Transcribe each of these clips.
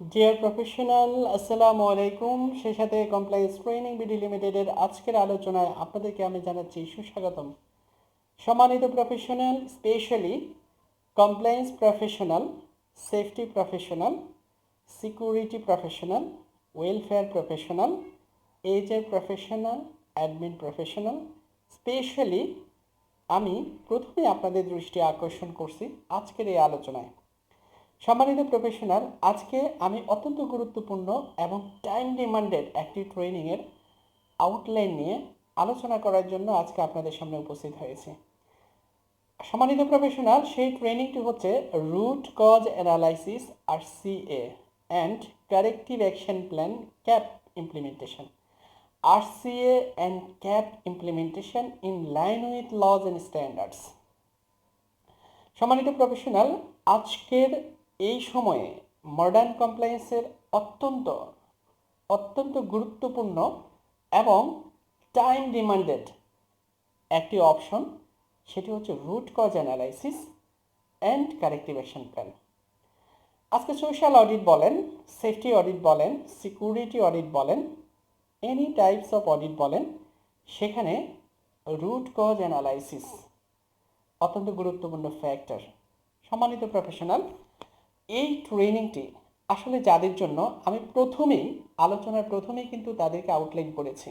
Deer professional আসসালামু আলাইকুম সেই সাথে কমপ্লায়েন্স ট্রেনিং বিডি লিমিটেডের আজকের আলোচনায় আপনাদেরকে আমি জানাচ্ছি সুস্বাগতম। সম্মানিত professional specially compliance professional safety professional security professional welfare professional এজের প্রফেশনাল অ্যাডমিন প্রফেশনাল স্পেশালি আমি প্রথমে আপনাদের দৃষ্টি আকর্ষণ করছি আজকের এই আলোচনায়। সম্মানিত প্রফেশনাল আজকে আমি অত্যন্ত গুরুত্বপূর্ণ এবং টাইম ডিমান্ডেড একটি ট্রেনিংয়ের আউটলাইন নিয়ে আলোচনা করার জন্য আজকে আপনাদের সামনে উপস্থিত হয়েছি। সম্মানিত প্রফেশনাল সেই ট্রেনিংটি হচ্ছে root cause analysis R CA and corrective action plan CAP implementation RCA and CAP implementation in line with laws and standards সম্মানিত প্রফেশনাল আজকের এই সময়ে মডার্ন কমপ্লায়েন্সের অত্যন্ত অত্যন্ত গুরুত্বপূর্ণ এবং টাইম ডিমান্ডেড একটি অপশন সেটি হচ্ছে root cause analysis and corrective action plan আজকে সোশ্যাল অডিট বলেন সেফটি অডিট বলেন সিকিউরিটি অডিট বলেন এনি টাইপস অফ অডিট বলেন, সেখানে রুট কজ অ্যানালাইসিস অত্যন্ত গুরুত্বপূর্ণ ফ্যাক্টর সম্মানিত প্রফেশনাল এই ট্রেনিংটি আসলে যাদের জন্য আমি প্রথমেই, আলোচনার প্রথমেই কিন্তু তাদেরকে আউটলাইন করেছি।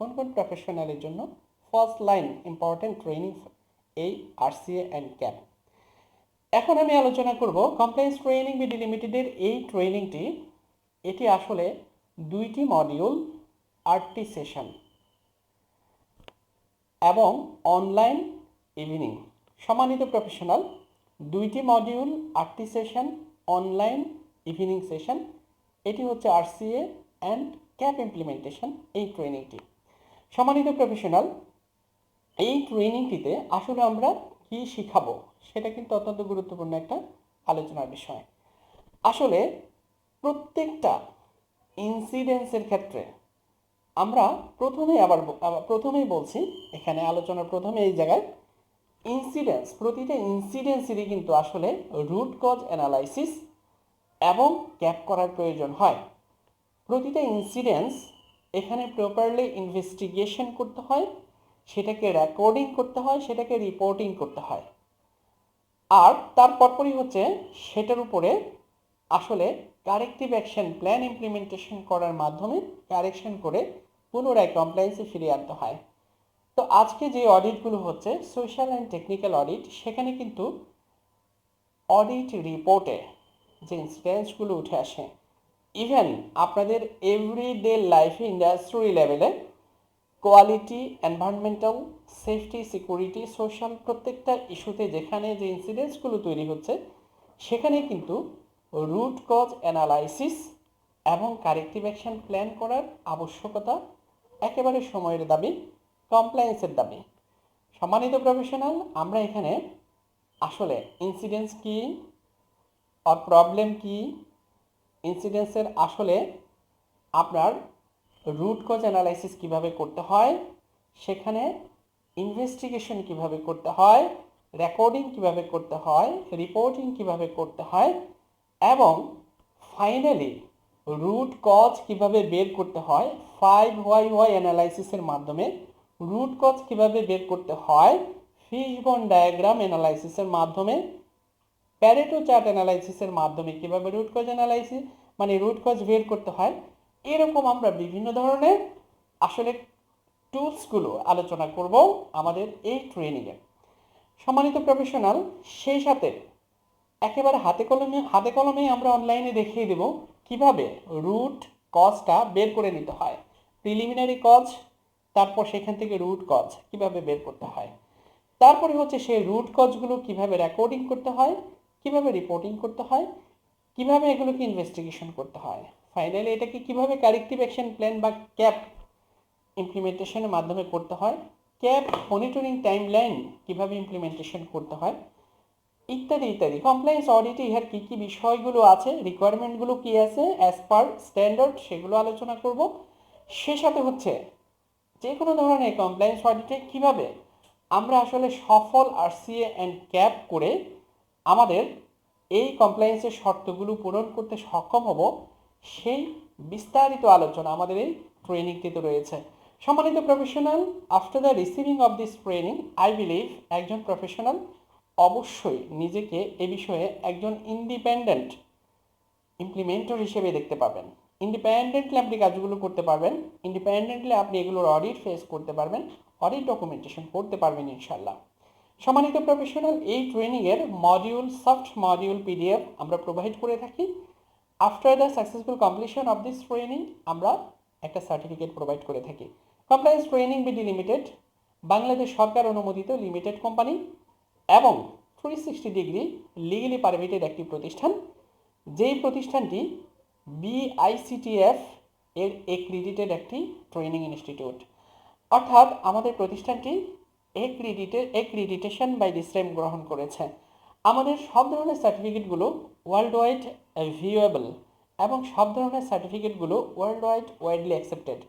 কোন কোন প্রফেশনালের জন্য ফার্স্ট লাইন ইম্পর্ট্যান্ট ট্রেনিং এই আরসিএ অ্যান্ড ক্যাপ এখন আমি আলোচনা করব কমপ্লেন্স ট্রেনিং বিডি লিমিটেডের এই ট্রেনিংটি এটি আসলে দুইটি মডিউল আটটি সেশন এবং অনলাইন ইভিনিং সম্মানিত প্রফেশনাল দুইটি মডিউল আটটি সেশন অনলাইন ইভিনিং সেশন এটি হচ্ছে আরসিএ অ্যান্ড ক্যাপ ইমপ্লিমেন্টেশন এই ট্রেনিংটি সম্মানিত প্রফেশনাল এই ট্রেনিংটিতে আসলে আমরা কি শিখাবো সেটা কিন্তু অত্যন্ত গুরুত্বপূর্ণ একটা আলোচনার বিষয়। আসলে প্রত্যেকটা ইনসিডেন্সের ক্ষেত্রে আমরা প্রথমেই আবার প্রথমেই বলছি, এখানে আলোচনার প্রথমে এই জায়গায় ইনসিডেন্স প্রতিটা ইনসিডেন্সেরই কিন্তু আসলে রুট কজ অ্যানালাইসিস এবং ক্যাপ করার প্রয়োজন হয়। প্রতিটা ইনসিডেন্স এখানে প্রপারলি ইনভেস্টিগেশন করতে হয়, সেটাকে রেকর্ডিং করতে হয়, সেটাকে রিপোর্টিং করতে হয়। আর তার পরপরই হচ্ছে সেটার উপরে আসলে কারেক্টিভ অ্যাকশন প্ল্যান ইমপ্লিমেন্টেশন করার মাধ্যমে কারেকশন করে পুনরায় কমপ্লায়েন্সে ফিরিয়ে আনতে হয়। তো আজকে যে অডিটগুলো হচ্ছে সোশ্যাল অ্যান্ড টেকনিক্যাল অডিট সেখানে কিন্তু অডিট রিপোর্টে যে ইনসিডেন্টসগুলো উঠে আসে ইভেন আপনাদের এভরিডে লাইফে ইন্ডাস্ট্রি লেভেলে quality environmental safety security social প্রত্যেকটা ইস্যুতে যেখানে যে ইনসিডেন্টসগুলো তৈরি হচ্ছে, সেখানে কিন্তু রুট কজ অ্যানালাইসিস এবং কারেক্টিভ অ্যাকশন প্ল্যান করার আবশ্যকতা একেবারে সময়ের দাবি। কমপ্লায়েন্সের দাবি। সম্মানিত প্রফেশনাল আমরা এখানে আসলে ইনসিডেন্স কি আর প্রবলেম কি ইনসিডেন্সের আসলে আপনার রুট কজ অ্যানালাইসিস কীভাবে করতে হয়, সেখানে ইনভেস্টিগেশন কীভাবে করতে হয় রেকর্ডিং কীভাবে করতে হয় রিপোর্টিং কীভাবে করতে হয়, এবং ফাইনালি রুট কজ কীভাবে বের করতে হয় ফাইভ ওয়াই ওয়াই অ্যানালাইসিসের মাধ্যমে রুট কজ কীভাবে বের করতে হয় ফিশবন ডায়াগ্রাম অ্যানালাইসিসের মাধ্যমে প্যারেটো চার্ট অ্যানালাইসিসের মাধ্যমে কীভাবে রুট কজ অ্যানালাইসিস মানে রুট কজ বের করতে হয়, এরকম আমরা বিভিন্ন ধরনের আসলে টুলসগুলো আলোচনা করব আমাদের এই ট্রেনিংয়ে সম্মানিত প্রফেশনাল সেই সাথে একেবারে হাতে কলমে হাতে কলমে আমরা অনলাইনে দেখিয়ে দেব কীভাবে রুট কজটা বের করে নিতে হয়। প্রিলিমিনারি কজ তারপর সেখান থেকে রুট কজ কীভাবে বের করতে হয়? তারপরে হচ্ছে সেই রুট কজগুলো কীভাবে রেকর্ডিং করতে হয়, কীভাবে রিপোর্টিং করতে হয়, কীভাবে এগুলোকে ইনভেস্টিগেশন করতে হয়? ফাইনালি এটাকে কীভাবে কারেক্টিভ অ্যাকশন প্ল্যান বা ক্যাপ ইমপ্লিমেন্টেশনের মাধ্যমে করতে হয়? ক্যাপ মনিটরিং টাইম লাইন কীভাবে ইমপ্লিমেন্টেশন করতে হয়? ইত্যাদি ইত্যাদি। কমপ্লায়েন্স অডিটে ইহার কী কী বিষয়গুলো আছে? রিকোয়ারমেন্টগুলো কী আছে? অ্যাজ পার স্ট্যান্ডার্ড সেগুলো আলোচনা করব। সে সাথে হচ্ছে যে কোনো ধরনের কমপ্লায়েন্স অডিটে কীভাবে আমরা আসলে সফল আরসিএ অ্যান্ড ক্যাপ করে আমাদের এই কমপ্লায়েন্সের শর্তগুলো পূরণ করতে সক্ষম হব, সেই বিস্তারিত আলোচনা আমাদের এই ট্রেনিংটিতে রয়েছে। সম্মানিত professional after the receiving of this training I believe একজন প্রফেশনাল অবশ্যই নিজেকে এ বিষয়ে একজন ইন্ডিপেন্ডেন্ট ইমপ্লিমেন্টর হিসেবে দেখতে পাবেন। ইন্ডিপেন্ডেন্টলি আপনি কাজগুলো করতে পারবেন। ইন্ডিপেন্ডেন্টলি আপনি এগুলোর অডিট ফেস করতে পারবেন। অডিট ডকুমেন্টেশন করতে পারবেন ইনশাল্লাহ সম্মানিত প্রফেশনাল এই ট্রেনিংয়ের মডিউল সফট মডিউল পিডিএফ আমরা প্রোভাইড করে থাকি। After the successful completion of this training আমরা একটা সার্টিফিকেট প্রোভাইড করে থাকি। Compliance training BD limited Bangladesh সরকার অনুমোদিত লিমিটেড কোম্পানি এবং three sixty degree legally permitted একটি প্রতিষ্ঠান। যেই প্রতিষ্ঠানটি বিআইসিটিএফ এর এক্রিডিটেড একটি ট্রেনিং ইনস্টিটিউট অর্থাৎ আমাদের প্রতিষ্ঠানটি এক্রিডিটেড এক্রিডিটেশন বাই ডিসেম গ্রহণ করেছে। আমাদের সব ধরনের সার্টিফিকেটগুলো ওয়ার্ল্ড ওয়াইড ভিউয়েবল এবং সব ধরনের সার্টিফিকেটগুলো ওয়ার্ল্ড ওয়াইড ওয়াইডলি অ্যাকসেপ্টেড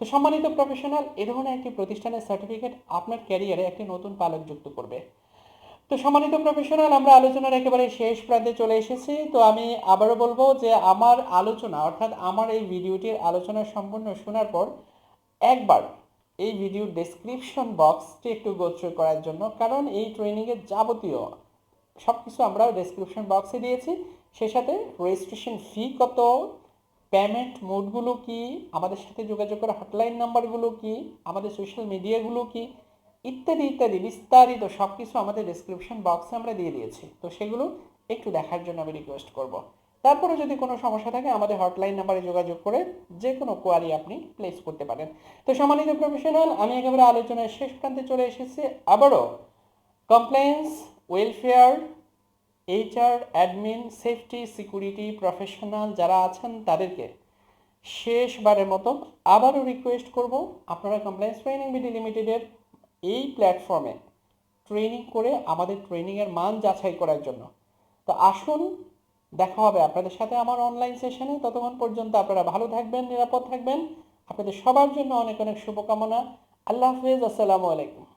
তো সম্মানিত প্রফেশনাল এ ধরনের একটি প্রতিষ্ঠানের সার্টিফিকেট আপনার ক্যারিয়ারে একটি নতুন পালক যুক্ত করবে। তো সম্মানিত প্রফেশনাল আমরা আলোচনার একেবারে শেষ প্রান্তে চলে এসেছি। তো আমি আবারও বলব যে আমার আলোচনা, অর্থাৎ আমার এই ভিডিওটির আলোচনা সম্পূর্ণ শোনার পর একবার এই ভিডিওর ডেসক্রিপশন বক্সটি একটু গোত্র করার জন্য, কারণ এই ট্রেনিংয়ের যাবতীয় সব কিছু আমরা ডেসক্রিপশন বক্সে দিয়েছি। সেই সাথে রেজিস্ট্রেশন ফি কত পেমেন্ট মোডগুলো কি, আমাদের সাথে যোগাযোগ করা হটলাইন নাম্বারগুলো কি, আমাদের সোশ্যাল মিডিয়াগুলো কি ইত্যাদি ইত্যাদি বিস্তারিত সব কিছু আমাদের ডেসক্রিপশন বক্সে আমরা দিয়ে দিয়েছি। তো সেগুলো একটু দেখার জন্য আমি রিকোয়েস্ট করব। তারপরে যদি কোনো সমস্যা থাকে, আমাদের হটলাইন নাম্বারে যোগাযোগ করে যে কোনো কোয়ারি আপনি প্লেস করতে পারেন। তো সম্মানিত প্রফেশনাল আমি একেবারে আলোচনার শেষ প্রান্তে চলে এসেছি। আবারও compliance welfare HR admin safety security professional যারা আছেন তাদেরকে শেষবারের মতো আবারও রিকোয়েস্ট করব। আপনারা কমপ্লেন্স ট্রেনিং বিডি লিমিটেডের এই প্ল্যাটফর্মে ট্রেনিং করে আমাদের ট্রেনিংয়ের মান যাচাই করার জন্য। তো আসুন, দেখা হবে আপনাদের সাথে আমার অনলাইন সেশনে ততক্ষণ পর্যন্ত আপনারা ভালো থাকবেন, নিরাপদ থাকবেন। আপনাদের সবার জন্য অনেক অনেক শুভকামনা। আল্লাহ হাফিজ, আসসালামু আলাইকুম।